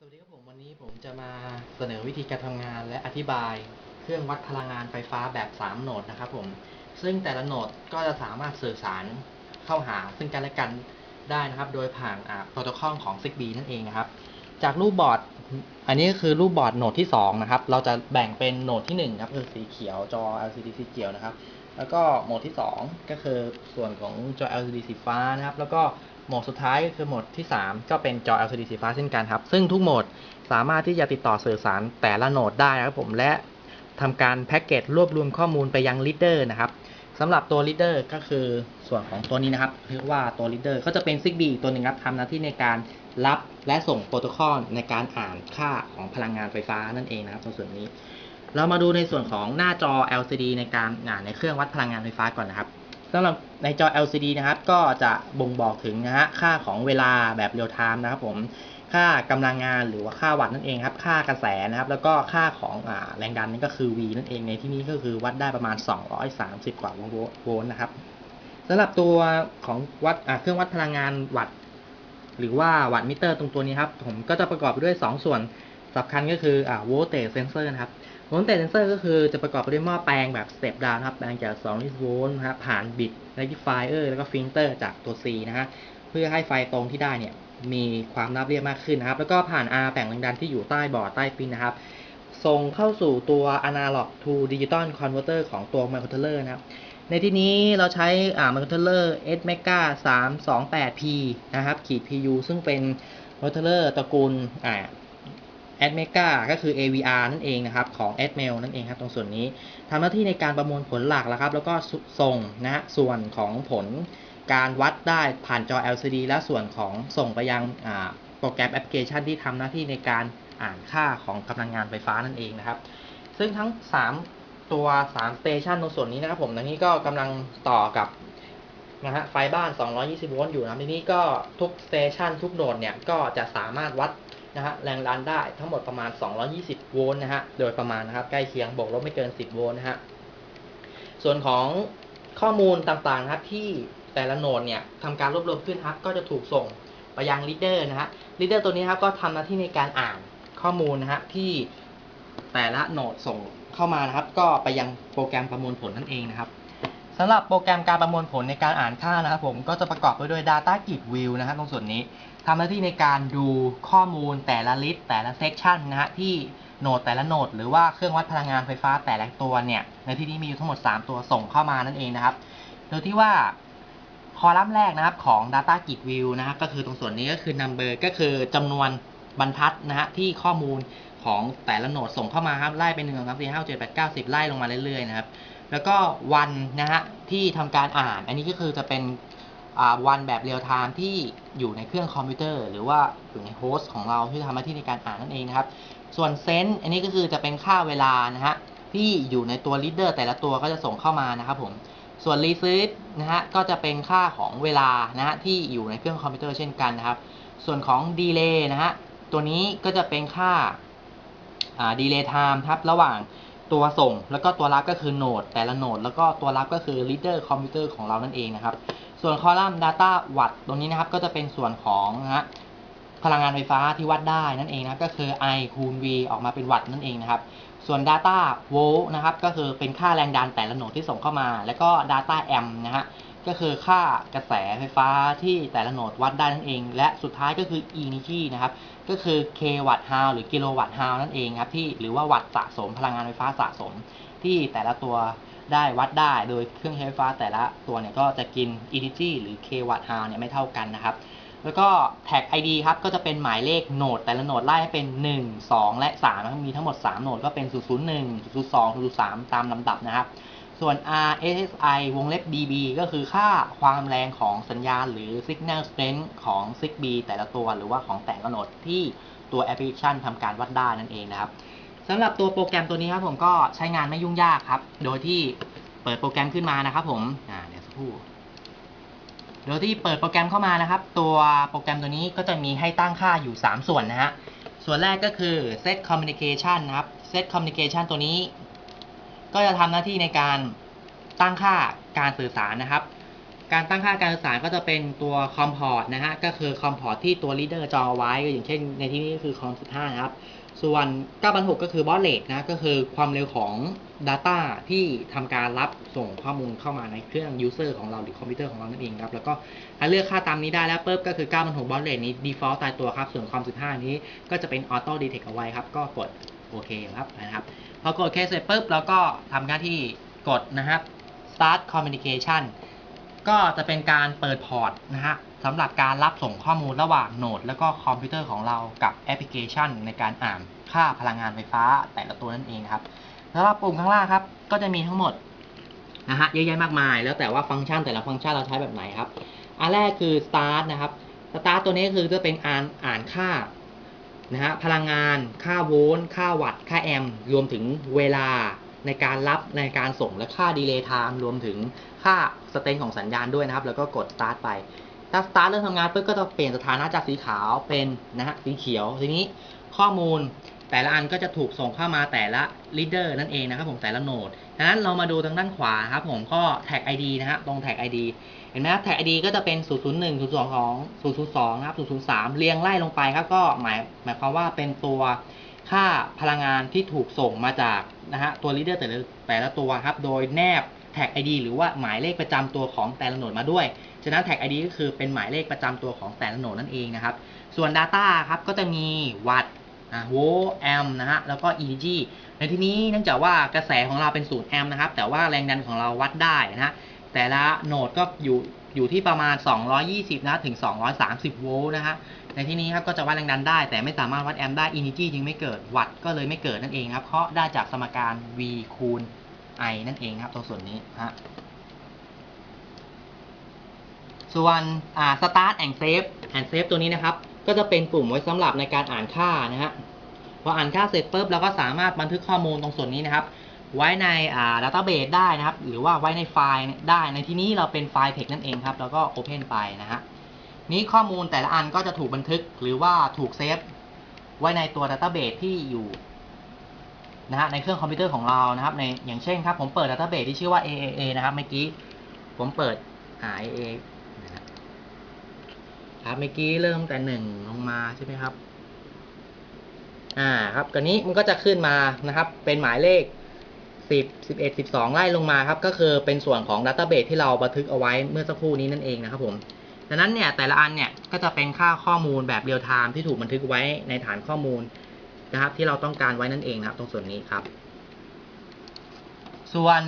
สวัสดีครับผมวันนี้ผมจะมาเสนอวิธีการทำงานและอธิบายเครื่องวัดพลังงานไฟฟ้าแบบ 3 โหนดนะครับผมซึ่งแต่ละโหนดก็จะสามารถสื่อสารเข้าหาซึ่งกันและกันได้นะครับ โดยผ่านโปรโตคอลของ Zigbee นั่นเองนะครับ จากรูปบอร์ดอันนี้ก็คือรูปบอร์ดโหนดที่ 2 นะครับ เราจะแบ่งเป็นโหนดที่ 1 ครับคือสีเขียวจอ LCD สีเขียวนะครับ แล้วก็โหมดที่ 2 ก็คือส่วนของจอ LCD สีฟ้านะครับ แล้วก็ โหมดสุดท้ายก็คือโหมดที่ 3 ก็เป็นจอ LCD สีฟ้าเช่นกันครับ ซึ่งทุกโหมดสามารถที่จะติดต่อสื่อสารแต่ละโหนดได้นะครับผมและทำการแพ็กเกจรวบรวมข้อมูลไปยัง Reader นะครับสำหรับตัว Reader ก็คือส่วนของตัวนี้นะครับเรียกว่าตัว Reader ก็จะเป็น Zigbee อีตัวหนึ่งครับทำหน้าที่ในการรับและส่งโปรโตคอลในการอ่านค่าของพลังงานไฟฟ้านั่นเองนะครับตรงส่วนนี้ เรามาดูในส่วนของหน้าจอ LCD ในการอ่านในเครื่องวัดพลังงานไฟฟ้าก่อนนะครับ สำหรับในจอ LCD นะครับ ก็จะบ่งบอกถึงนะฮะค่าของเวลาแบบเรียลไทม์นะครับผมค่ากำลังงานหรือว่าค่าวัตต์นั่นเองครับ ค่ากระแสนะครับ แล้วก็ค่าของอแรงดันนั่นก็คือ V นั่นเองในที่นี้ก็คือวัดได้ประมาณ 230 กว่าโวลต์นะครับสำหรับตัวของวัดเครื่องวัดพลังงานวัตต์หรือว่าวัตต์มิเตอร์ตรงตัวนี้ครับ ผมก็จะประกอบไปด้วย 2 ส่วน สำคัญก็คืออ่าโวลต์เตจเซนเซอร์นะครับโวลต์เตจเซนเซอร์ก็คือจะประกอบไปด้วยหม้อแปลงแบบสเต็ปดาวนะครับแปลงจาก2โวลต์นะครับผ่านบิตเรกติฟายเออร์แล้วก็ฟิลเตอร์จากตัว C นะฮะเพื่อให้ไฟตรงที่ได้เนี่ยมีความราบเรียบมากขึ้นนะครับ แล้วก็ผ่าน R แป่งแรงดันที่อยู่ใต้บอร์ดใต้ปินนะครับส่งเข้าสู่ตัว Analog to Digital Converter ของตัว Microcontroller นะครับในที่นี้เราใช้อ่า Microcontroller S Mega 328P นะครับขีด PU ซึ่งเป็น Microcontroller ตระกูลอ่า S Mega ก็คือ AVR นั่นเองนะครับของ Atmel นั่นเองครับตรงส่วนนี้ทำหน้าที่ในการประมวลผลหลักแล้วครับ แล้วก็ส่งนะฮะส่วนของผลการวัดได้ผ่านจอ LCD และส่วนของส่งไปยังโปรแกรมแอปพลิเคชันที่ทำหน้าที่ในการอ่านค่าของกำลังงานไฟฟ้านั่นเองนะครับ ซึ่งทั้ง 3 ตัว3สเตชันตรงส่วนนี้นะครับผมตอนนี้ก็กำลังต่อกับนะฮะไฟบ้าน 220 โวลต์อยู่นะทีนี้ก็ทุกสเตชันทุกโหนดเนี่ยก็จะสามารถวัด นะฮะแรงดันได้ทั้งหมดประมาณ 220 โวลต์นะฮะโดยประมาณนะครับใกล้เคียงบวกลบไม่เกิน 10 โวลต์นะฮะส่วนของข้อมูลต่างๆนะครับที่แต่ละโหนดเนี่ยทำการรวบรวมขึ้นครับก็จะถูกส่งไปยัง reader นะฮะ reader ตัวนี้ครับก็ทำหน้าที่ในการอ่านข้อมูลนะฮะที่แต่ละโหนดส่งเข้ามานะครับ ก็ไปยังโปรแกรมประมวลผลนั่นเองนะครับ สำหรับโปรแกรมการประมวลผลในการอ่านค่านะครับผมก็จะประกอบไปด้วย data grid view นะฮะตรงส่วนนี้ทำหน้าที่ในการดูข้อมูลแต่ละลิสต์แต่ละเซกชันนะฮะที่โหนดแต่ละโหนดหรือว่าเครื่องวัดพลังงานไฟฟ้าแต่ละตัวเนี่ยในที่นี้มีอยู่ทั้งหมด 3 ตัวส่งเข้ามานั่นเองนะครับ โดยที่ว่าคอลัมน์แรกนะครับของ Data Grid View นะครับก็คือตรงส่วนนี้ก็คือ Number ก็คือจำนวนบรรทัดนะฮะที่ข้อมูลของแต่ละโหนดส่งเข้ามาครับไล่เป็น1 2 3 4 5 6 7 8 9 10ไล่ลงมาเรื่อยๆนะครับ แล้วก็วันนะฮะที่ทำการอ่าน อันนี้ก็คือจะเป็นวันแบบเรียลไทม์ที่อยู่ในเครื่องคอมพิวเตอร์ หรือว่าอยู่ในโฮสต์ของเราที่ทำหน้าที่ในการอ่านนั่นเองนะครับ ส่วนเซนต์อันนี้ก็คือจะเป็นค่าเวลานะฮะที่อยู่ในตัว reader แต่ละตัวก็จะส่งเข้ามานะครับผมส่วน receive นะฮะก็จะเป็นค่าของเวลานะฮะที่อยู่ในเครื่องคอมพิวเตอร์เช่นกันนะครับ ส่วนของ delay นะฮะตัวนี้ก็จะเป็นค่าอ่า delay time ครับระหว่าง ตัวส่งแล้วก็ตัวรับก็คือโหนดแต่ละโหนดแล้วก็ตัวรับก็คือ reader คอมพิวเตอร์ของเรานั่นเองนะครับ ส่วนคอลัมน์ data watt ตรงนี้นะครับก็จะเป็นส่วนของนะพลังงานไฟฟ้าที่วัดได้นั่นเองนะก็คือ I คูณ V ออกมาเป็นวัตต์นั่นเองนะครับ ส่วน data volt นะครับก็คือเป็นค่าแรงดันแต่ละโหนดที่ส่งเข้ามา แล้วก็ data amp นะฮะ ก็คือค่ากระแสไฟฟ้าที่แต่ละโหนดวัดได้นั่นเอง และสุดท้ายก็คือ energy นะครับ ก็คือ k วัตต์ hour หรือกิโลวัตต์ hour นั่นเองครับที่หรือว่าวัตต์สะสมพลังงานไฟฟ้าสะสม ที่แต่ละตัวได้วัดได้โดยเครื่องใช้ไฟฟ้าแต่ละตัวเนี่ยก็จะกิน energy หรือ k วัตต์ hour เนี่ยไม่เท่ากันนะครับ แล้วก็แท็ก ID ครับก็จะเป็นหมายเลขโหนดแต่ละโหนดไล่ให้เป็น 1 2 และ3นะครับมีทั้งหมด 3 โหนดก็เป็น 001 02 03 ตามลำดับนะครับ ส่วน RSSI วงเล็บ dB ก็คือค่าความแรงของสัญญาณหรือ signal strength ของ Zigbee แต่ละตัวหรือว่าของแต่ละโหนดที่ตัวแอปพลิเคชันทำการวัดได้นั่นเองนะครับสำหรับตัวโปรแกรมตัวนี้ครับผมก็ใช้งานไม่ยุ่งยากครับ โดยที่เปิดโปรแกรมขึ้นมานะครับผมอ่าเดี๋ยวสักครู่โดยที่เปิดโปรแกรมเข้ามานะครับ ตัวโปรแกรมตัวนี้ก็จะมีให้ตั้งค่าอยู่ 3 ส่วนนะฮะส่วนแรกก็คือ set communication นะครับ set communication ตัวนี้ ก็จะทำหน้าที่ในการตั้งค่าการสื่อสารนะครับ การตั้งค่าการสื่อสารก็จะเป็นตัวคอมพอร์ตนะฮะ ก็คือคอมพอร์ตที่ตัว leader จองเอาไว้ก็อย่างเช่น ในที่นี้ก็คือคอม15นะครับ ส่วน9.6ก็คือบอสเลทนะ ก็คือความเร็วของ Data ที่ทำการรับส่งข้อมูลเข้ามาในเครื่อง User ของเราหรือคอมพิวเตอร์ของเรานั่นเองครับ แล้วก็ถ้าเลือกค่าตามนี้ได้แล้วปุ๊บก็คือ9.6บอสเลทนี้ default ตายตัวครับ ส่วนคอม15 นี้ก็จะเป็น auto detect เอาไว้ครับ ก็กด โอเคครับนะครับ พอกดโอเคเสร็จปุ๊บเราก็ทำหน้าที่กดนะครับ start communication ก็จะเป็นการเปิดพอร์ตนะฮะสำหรับการรับส่งข้อมูลระหว่างโนด แล้วก็คอมพิวเตอร์ของเรากับแอปพลิเคชัน ในการอ่านค่าพลังงานไฟฟ้าแต่ละตัวนั่นเองครับสำหรับปุ่มข้างล่างครับ ก็จะมีทั้งหมดนะฮะเยอะแยะมากมาย แล้วแต่ว่าฟังก์ชันแต่ละฟังก์ชันเราใช้แบบไหนครับ อันแรกคือ start นะครับ start ตัวนี้คือจะเป็นอ่านอ่านค่า นะฮะพลังงาน ค่าโวลต์ค่าวัตต์ค่าแอมป์รวมถึงเวลาในการรับในการส่งและค่าดีเลย์ไทม์รวมถึงค่าสเตนของสัญญาณด้วยนะครับ แล้วก็กดสตาร์ทไป ถ้า start เริ่มทำงานปุ๊บก็จะเปลี่ยนสถานะจากสีขาวเป็นนะฮะสีเขียวทีนี้ข้อมูล แต่ละอันก็จะถูกส่งเข้ามาแต่ละ leader นั่นเองนะครับผมแต่ละโนดดังนั้นเรามาดูทางด้านขวาครับผมก็ tag ID นะฮะตรง tag ID เห็นไหมครับ tag ID ก็จะเป็น 001 022 002นะครับ003 เรียงไล่ลงไปครับก็หมายหมายความว่าเป็นตัวค่าพลังงานที่ถูกส่งมาจากนะฮะตัว leader แต่ละแต่ละตัวครับโดยแนบ tag ID หรือว่าหมายเลขประจำตัวของแต่ละโนดมาด้วย ฉะนั้น tag ID ก็คือเป็นหมายเลขประจำตัวของแต่ละโนดนั่นเองนะครับ ส่วน Data ครับก็จะมีวัต อ่าโวลต์แอมป์นะฮะแล้วก็ EG ในที่นี้เนื่องจากว่ากระแสของเราเป็น0แอมป์นะครับแต่ว่าแรงดันของเราวัดได้นะฮะแต่ละโหนดก็อยู่อยู่ที่ประมาณ 220 นะถึง 230 โวลต์นะฮะในที่นี้ครับก็จะวัดแรงดันได้ แต่ไม่สามารถวัดแอมป์ได้ Energy จึงไม่เกิดวัตต์ก็เลยไม่เกิดนั่นเองครับเพราะได้จากสมการ V คูณ I นั่นเองครับตรงส่วนนี้ฮะส่วนอ่า start and save and save ตัวนี้นะครับ ก็จะเป็นปุ่มไว้สำหรับในการอ่านค่านะฮะ ออ่านค่าเสร็จปุ๊บเราก็สามารถบันทึกข้อมูลตรงส่วนนี้นะครับ ไว้ในอ่า database ได้นะครับ หรือว่าไว้ในไฟล์ได้ในที่นี้เราเป็นไฟล์ text นั่นเองครับ แล้วก็ open ไปนะฮะนี้ข้อมูลแต่ละอันก็จะถูกบันทึกหรือว่าถูกเซฟไว้ในตัว database ที่อยู่นะฮะในเครื่องคอมพิวเตอร์ของเรานะครับในอย่างเช่นครับผมเปิด database ที่ชื่อว่า AAA นะครับเมื่อกี้ผมเปิดอ่า AAA นะครับครับเมื่อกี้เริ่มแต่หนึ่งลงมาใช่ไหมครับ อ่าครับกันนี้มันก็จะขึ้นมานะครับเป็นหมายเลข 10 11 12 ไล่ลงมาครับก็คือเป็นส่วนของ Database ที่เราบันทึกเอาไว้เมื่อสักครู่นี้นั่นเองนะครับผมดังนั้นเนี่ยแต่ละอันเนี่ยก็จะเป็นค่าข้อมูลแบบเรียลไทม์ที่ถูกบันทึกไว้ในฐานข้อมูลนะครับที่เราต้องการไว้นั่นเองนะครับตรงส่วนนี้ครับ ส่วน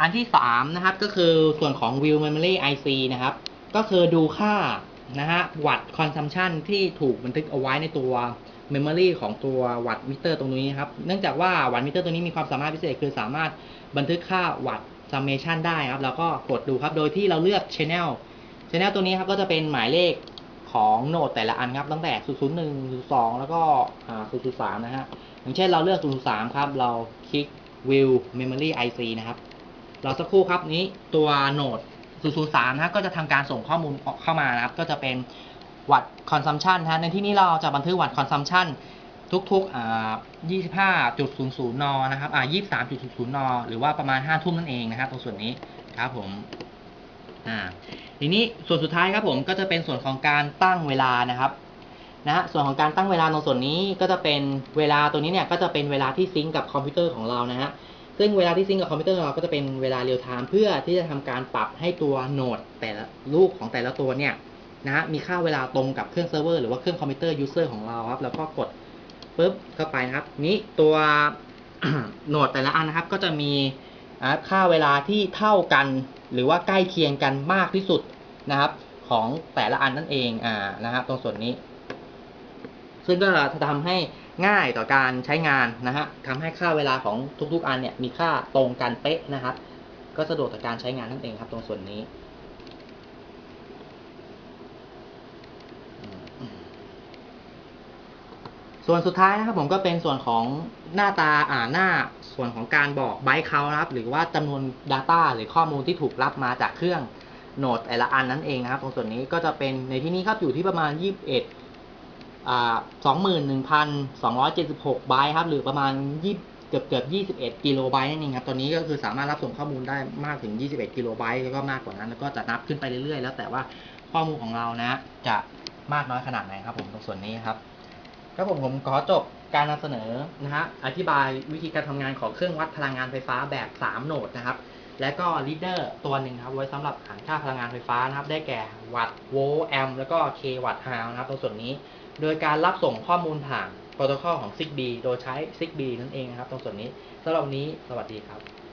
อันที่3นะครับก็คือส่วนของ View Memory IC นะครับก็คือดูค่านะฮะวัตต์ consumption ที่ถูกบันทึกเอาไว้ในตัว Memory ของตัววัตต์มิเตอร์ตรงนี้นครับ เนื่องจากว่าวัตต์มิเตอร์ตัวนี้มีความสามารถพิเศษคือสามารถบันทึกค่าวัตต์ summation ได้ครับ แล้วก็กดดูครับ โดยที่เราเลือก channel channel ตัวนี้ครับก็จะเป็นหมายเลขของโนดแต่ละอันครับ ตั้งแต่ 001 02 แล้วก็ 003 นะฮะ อย่างเช่นเราเลือก 003 ครับ เราคลิก View Memory IC นะครับ เราสักครู่ครับนี้ตัวโนด003นะฮะก็จะทำการส่งข้อมูลเข้ามานะครับ ก็จะเป็น วัตต์ consumption นะฮะในที่นี้เราจะบันทึกวัตต์ consumption ทุกๆอ่า25.00 น นะครับอ่า23.00 น หรือว่าประมาณ 5 ทุ่มนั่นเองนะครับตรงส่วนนี้ครับผมอ่าทีนี้ส่วนสุดท้ายครับผมก็จะเป็นส่วนของการตั้งเวลานะครับนะฮะส่วนของการตั้งเวลาตรงส่วนนี้ก็จะเป็นเวลาตัวนี้เนี่ยก็จะเป็นเวลาที่ซิงก์กับคอมพิวเตอร์ของเรานะฮะซึ่งเวลาที่ซิงก์กับคอมพิวเตอร์ของเราก็จะเป็นเวลาเรียลไทม์เพื่อที่จะทำการปรับให้ตัวโหนดแต่ละลูกของแต่ละตัวเนี่ย นะฮะมีค่าเวลาตรงกับเครื่องเซิร์ฟเวอร์หรือว่าเครื่องคอมพิวเตอร์ยูเซอร์ของเราครับ แล้วก็กดปุ๊บเข้าไปนะครับ นี้ตัวโหนดแต่ละอันนะครับ ก็จะมีอ่าค่าเวลาที่เท่ากัน หรือว่าใกล้เคียงกันมากที่สุดนะครับ ของแต่ละอันนั่นเองอ่านะครับ ตรงส่วนนี้ ซึ่งก็จะทำให้ง่ายต่อการใช้งานนะฮะทำให้ค่าเวลาของทุกๆอันเนี่ยมีค่าตรงกันเป๊ะนะครับ ก็สะดวกต่อการใช้งานนั่นเองครับ ตรงส่วนนี้ ส่วนสุดท้ายนะครับผมก็เป็นส่วนของหน้าตาอ่าหน้าส่วนของการบอกไบต์เขานะครับ หรือว่าจำนวน Data หรือข้อมูลที่ถูกรับมาจากเครื่องโหนดแต่ละอันนั่นเองนะครับ ตรงส่วนนี้ก็จะเป็นในที่นี้ครับอยู่ที่ประมาณ 21อ่า21,276ไบต์ครับ หรือประมาณเกือบเกือบ21 กิโลไบต์นั่นเองครับตัวนี้ก็คือสามารถรับส่งข้อมูลได้มากถึง 21 กิโลไบต์แล้วก็มากกว่านั้น แล้วก็จะนับขึ้นไปเรื่อยๆ แล้วแต่ว่าข้อมูลของเรานะ จะมากน้อยขนาดไหนครับผมตรงส่วนนี้ครับ ครับผมผมขอจบการนำเสนอนะฮะอธิบายวิธีการทำงานของเครื่องวัดพลังงานไฟฟ้าแบบ 3 โหนดนะครับ และก็ลีดเดอร์ตัวหนึ่งครับ ไว้สำหรับหารค่าพลังงานไฟฟ้านะครับ ได้แก่วัตต์โวลต์แอมป์แล้วก็เควัตต์ฮาวนะครับตรงส่วนนี้ โดยการรับส่งข้อมูลผ่านโปรโตคอลของ Zigbee โดยใช้ Zigbee นั่นเองนะครับ ตรงส่วนนี้สำหรับวันนี้สวัสดีครับ